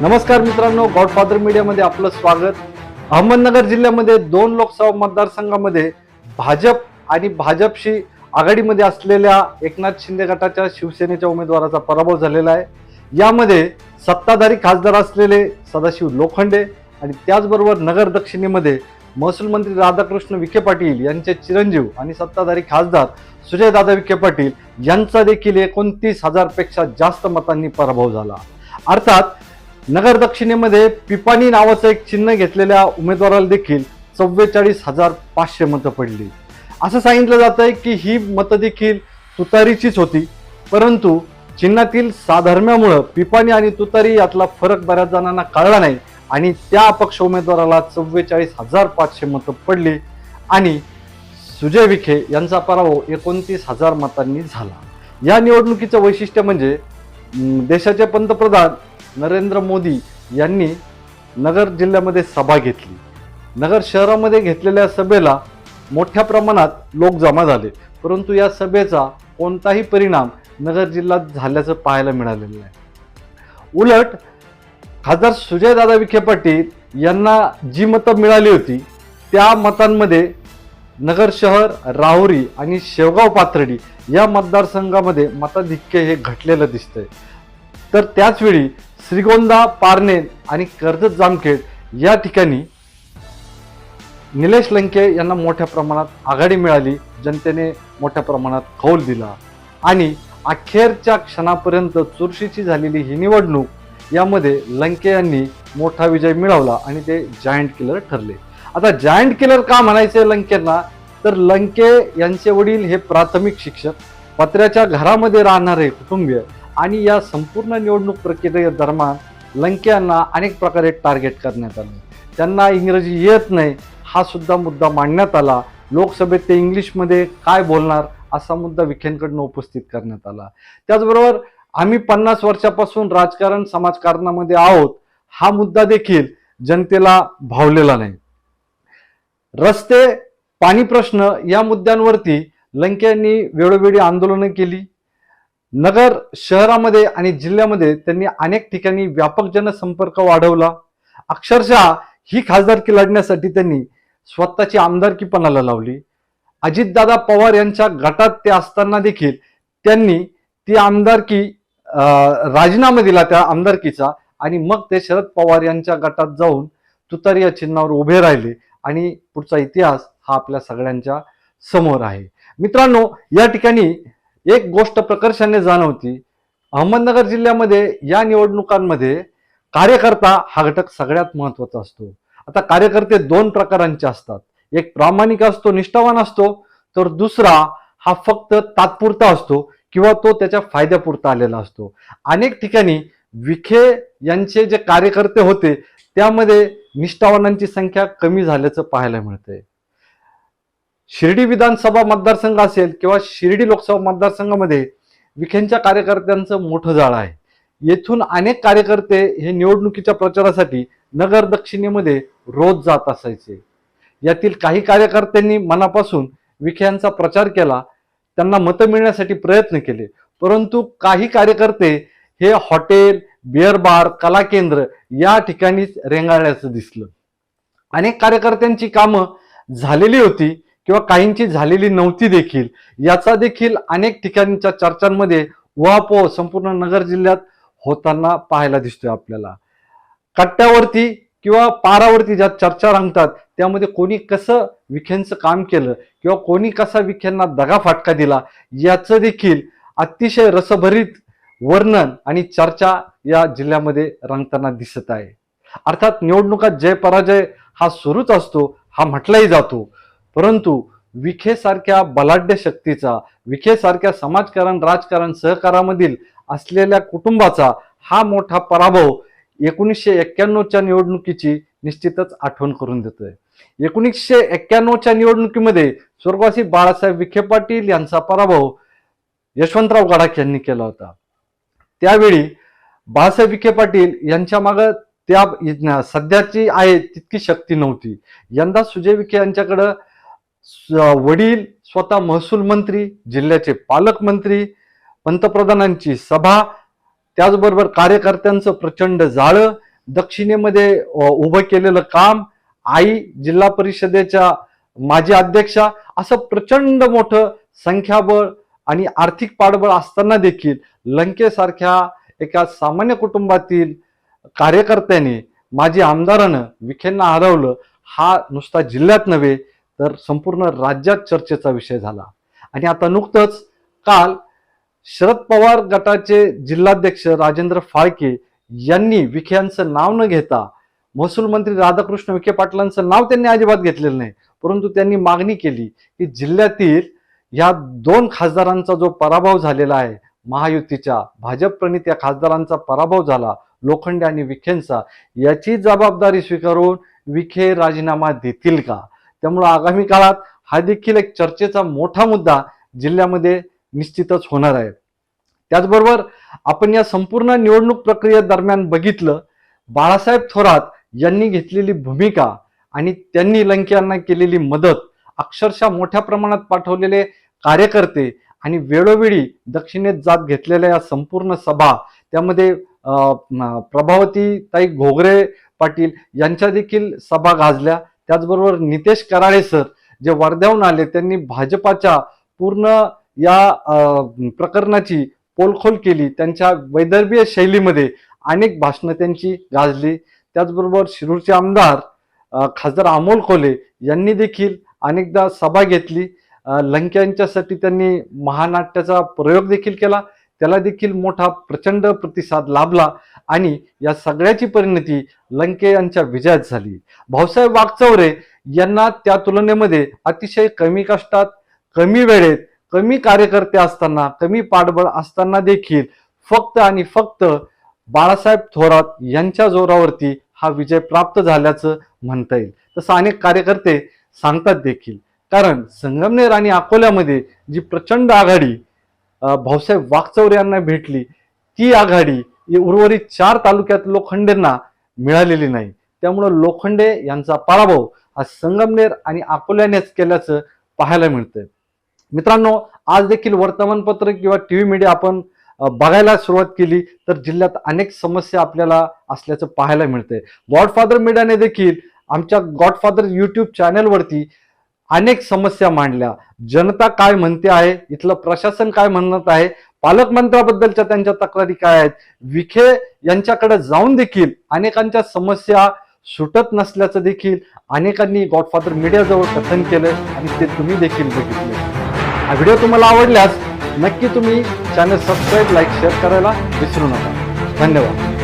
नमस्कार मित्रांनो गॉडफादर मीडियामध्ये आपलं स्वागत. अहमदनगर जिल्ह्यामध्ये दोन लोकसभा मतदारसंघामध्ये भाजप आणि भाजपशी आघाडीमध्ये असलेल्या एकनाथ शिंदे गटाच्या शिवसेनेच्या उमेदवाराचा पराभव झालेला आहे. यामध्ये सत्ताधारी खासदार असलेले सदाशिव लोखंडे आणि त्याचबरोबर नगर दक्षिणेमध्ये महसूल मंत्री राधाकृष्ण विखे पाटील यांचे चिरंजीव आणि सत्ताधारी खासदार सुजयदादा विखे पाटील यांचा देखील एकोणतीस हजारपेक्षा जास्त मतांनी पराभव झाला. अर्थात नगर दक्षिणेमध्ये पिपाणी नावाचं एक चिन्ह घेतलेल्या उमेदवाराला देखील चव्वेचाळीस हजार पाचशे मतं पडली. असं सांगितलं जात आहे की ही मतं देखील तुतारीचीच होती. परंतु चिन्हातील साधर्म्यामुळं पिपाणी आणि तुतारी यातला फरक बऱ्याच जणांना कळला नाही आणि त्या अपक्ष उमेदवाराला चव्वेचाळीस हजार पाचशे मतं पडली आणि सुजय विखे यांचा पराभव एकोणतीस हजार मतांनी झाला. या निवडणुकीचं वैशिष्ट्य म्हणजे देशाचे पंतप्रधान नरेंद्र मोदी यांनी नगर जिल्ह्यामध्ये सभा घेतली. नगर शहरामध्ये घेतलेल्या सभेला मोठ्या प्रमाणात लोक जमा झाले. परंतु या सभेचा कोणताही परिणाम नगर जिल्ह्यात झाल्याचं पाहायला मिळालेलं नाही. उलट खासदार सुजयदादा विखे पाटील यांना जी मतं मिळाली होती त्या मतांमध्ये नगर शहर राहुरी आणि शेवगाव पाथर्डी या मतदारसंघामध्ये मताधिक्य हे घटलेलं दिसतंय. तर त्याचवेळी श्रीगोंदा पारनेर आणि कर्जत जामखेड या ठिकाणी निलेश लंके यांना मोठ्या प्रमाणात आघाडी मिळाली. जनतेने मोठ्या प्रमाणात कौल दिला. आणि अखेरच्या क्षणापर्यंत चुरशीची झालेली ही निवडणूक यामध्ये लंके यांनी मोठा विजय मिळवला आणि ते जायंट किलर ठरले. आता जायंट किलर का म्हणायचे लंकेंना? तर लंके यांचे वडील हे प्राथमिक शिक्षक पत्र्याच्या घरामध्ये राहणारे कुटुंबीय आणि या संपूर्ण निवडणूक प्रक्रियेदरम्यान लंक्यांना अनेक प्रकारे टार्गेट करण्यात आले. त्यांना इंग्रजी येत नाही हा सुद्धा मुद्दा मांडण्यात आला. लोकसभेत ते इंग्लिशमध्ये काय बोलणार असा मुद्दा विखेंकडनं उपस्थित करण्यात आला. त्याचबरोबर आम्ही पन्नास वर्षापासून राजकारण समाजकारणामध्ये आहोत हा मुद्दा देखील जनतेला भावलेला नाही. रस्ते पाणी प्रश्न या मुद्द्यांवरती लंक्यांनी वेळोवेळी आंदोलनं केली. नगर शहरामध्ये आणि जिल्ह्यामध्ये त्यांनी अनेक ठिकाणी व्यापक जनसंपर्क वाढवला. अक्षरशः ही खासदारकी लढण्यासाठी त्यांनी स्वतःची आमदारकी पणाला लावली. अजितदादा पवार यांच्या गटात ते असताना देखील त्यांनी ती आमदारकी राजीनामा दिला त्या आमदारकीचा आणि मग ते शरद पवार यांच्या गटात जाऊन तुतारी या चिन्हावर उभे राहिले आणि पुढचा इतिहास हा आपल्या सगळ्यांच्या समोर आहे. मित्रांनो या ठिकाणी एक गोष्ट प्रकर्षाने जाणवती. अहमदनगर जिल्ह्यामध्ये या निवडणुकांमध्ये कार्यकर्ता हा घटक सगळ्यात महत्त्वाचा असतो. आता कार्यकर्ते दोन प्रकारांचे असतात. एक प्रामाणिक असतो निष्ठावान असतो तर दुसरा हा फक्त तात्पुरता असतो किंवा तो त्याच्या फायद्यापुरता आलेला असतो. अनेक ठिकाणी विखे यांचे जे कार्यकर्ते होते त्यामध्ये निष्ठावानांची संख्या कमी झाल्याचं पाहायला मिळतंय. शिर्डी विधानसभा मतदारसंघ असेल किंवा शिर्डी लोकसभा मतदारसंघामध्ये विखेंच्या कार्यकर्त्यांचं मोठं जाळं आहे. येथून अनेक कार्यकर्ते हे निवडणुकीच्या प्रचारासाठी नगर दक्षिणेमध्ये रोज जात असायचे. यातील काही कार्यकर्त्यांनी मनापासून विखेंचा प्रचार केला त्यांना मतं मिळण्यासाठी प्रयत्न केले परंतु काही कार्यकर्ते हे हॉटेल बिअर बार कला केंद्र या ठिकाणीच रेंगाळल्याचं दिसलं. अनेक कार्यकर्त्यांची कामं झालेली होती किंवा काहींची झालेली नव्हती देखील. याचा देखील अनेक ठिकाणच्या चर्चांमध्ये उहापोह संपूर्ण नगर जिल्ह्यात होताना पाहायला दिसतोय आपल्याला. कट्ट्यावरती किंवा पारावरती ज्या चर्चा रंगतात त्यामध्ये कोणी कसं विखेंचं काम केलं किंवा कोणी कसा विखेंना दगाफटका दिला याचं देखील अतिशय रसभरीत वर्णन आणि चर्चा या जिल्ह्यामध्ये रंगताना दिसत आहे. अर्थात निवडणुकात जय पराजय हा सुरूच असतो हा म्हटलाही जातो. परंतु विखेसारख्या बलाढ्य शक्तीचा विखेसारख्या समाजकारण राजकारण सहकारामधील असलेल्या कुटुंबाचा हा मोठा पराभव एकोणीसशे एक्क्याण्णवच्या निवडणुकीची निश्चितच आठवण करून देतोय. एकोणीसशे एक्क्याण्णवच्या निवडणुकीमध्ये स्वर्गवासी बाळासाहेब विखे पाटील यांचा पराभव यशवंतराव गडाख यांनी केला होता. त्यावेळी बाळासाहेब विखे पाटील यांच्या मागं त्या सध्याची आहे तितकी शक्ती नव्हती. यंदा सुजय विखे यांच्याकडं वडील स्वतः महसूल मंत्री जिल्ह्याचे पालकमंत्री पंतप्रधानांची सभा त्याचबरोबर कार्यकर्त्यांचं प्रचंड जाळं दक्षिणेमध्ये उभं केलेलं काम आई जिल्हा परिषदेच्या माजी अध्यक्षा असं प्रचंड मोठं संख्याबळ आणि आर्थिक पाठबळ असताना देखील लंकेसारख्या एका सामान्य कुटुंबातील कार्यकर्त्याने माजी आमदारानं विखेंना हरवलं हा नुसता जिल्ह्यात नव्हे तर संपूर्ण राज्यात चर्चेचा विषय झाला. आणि आता नुकतंच काल शरद पवार गटाचे जिल्हाध्यक्ष राजेंद्र फाळके यांनी विखे यांचं नाव न घेता महसूल मंत्री राधाकृष्ण विखे पाटलांचं नाव त्यांनी अजिबात घेतलेलं नाही. परंतु त्यांनी मागणी केली की जिल्ह्यातील या दोन खासदारांचा जो पराभव झालेला आहे महायुतीच्या भाजप प्रणित या खासदारांचा पराभव झाला लोखंडे आणि विखेंचा याची जबाबदारी स्वीकारून विखे राजीनामा देतील का? त्यामुळं आगामी काळात हा देखील एक चर्चेचा मोठा मुद्दा जिल्ह्यामध्ये निश्चितच होणार आहे. त्याचबरोबर आपण या संपूर्ण निवडणूक प्रक्रियेदरम्यान बघितलं बाळासाहेब थोरात यांनी घेतलेली भूमिका आणि त्यांनी लंकेयांना केलेली मदत अक्षरशः मोठ्या प्रमाणात पाठवलेले कार्यकर्ते आणि वेळोवेळी दक्षिणेत जात घेतलेल्या या संपूर्ण सभा त्यामध्ये प्रभावतीताई प्रभावती ताई घोगरे पाटील यांच्या देखील सभा गाजल्या. त्याचबरोबर नितेश कराळे सर जे वर्ध्याहून आले त्यांनी भाजपाच्या पूर्ण या प्रकरणाची पोलखोल केली. त्यांच्या वैदर्भीय शैलीमध्ये अनेक भाषणं त्यांची गाजली. त्याचबरोबर शिरूरचे आमदार खासदार अमोल कोले यांनी देखील अनेकदा सभा घेतली. लंक्यांच्यासाठी त्यांनी महानाट्याचा प्रयोग देखील केला. त्याला देखील मोठा प्रचंड प्रतिसाद लाभला आणि या सगळ्याची परिणती लंके यांच्या विजयात झाली. भाऊसाहेब वागचौरे यांना त्या तुलनेमध्ये अतिशय कमी कष्टात कमी वेळेत कमी कार्यकर्ते असताना कमी पाठबळ असताना देखील फक्त आणि फक्त बाळासाहेब थोरात यांच्या जोरावरती हा विजय प्राप्त झाल्याचं म्हणता येईल. तसं अनेक कार्यकर्ते सांगतात देखील. कारण संगमनेर आणि अकोल्यामध्ये जी प्रचंड आघाडी भाऊसाहेब वागचौरे यांना भेटली. ती आघाडी उर्वरित चार तालुक्यात लोखंडेंना मिळालेली नाही. त्यामुळं लोखंडे यांचा पराभव हा संगमनेर आणि अकोल्यानेच केल्याचं पाहायला मिळतंय. मित्रांनो आज देखील वर्तमानपत्र किंवा टी व्ही मीडिया आपण बघायला सुरुवात केली तर जिल्ह्यात अनेक समस्या आपल्याला असल्याचं पाहायला मिळतंय. गॉडफादर मीडियाने देखील आमच्या गॉडफादर युट्यूब चॅनलवरती अनेक समस्या मांडल्या. जनता काय म्हणते आहे? इथलं प्रशासन काय म्हणत आहे? पालकमंत्र्याबद्दलच्या त्यांच्या तक्रारी काय आहेत? विखे यांच्याकडे जाऊन देखील अनेकांच्या समस्या सुटत नसल्याचं देखील अनेकांनी गॉडफादर मीडियाजवळ कथन केलं आणि ते तुम्ही देखील बघितले. हा व्हिडिओ तुम्हाला आवडल्यास नक्की तुम्ही चॅनल सबस्क्राईब लाईक शेअर करायला विसरू नका. धन्यवाद.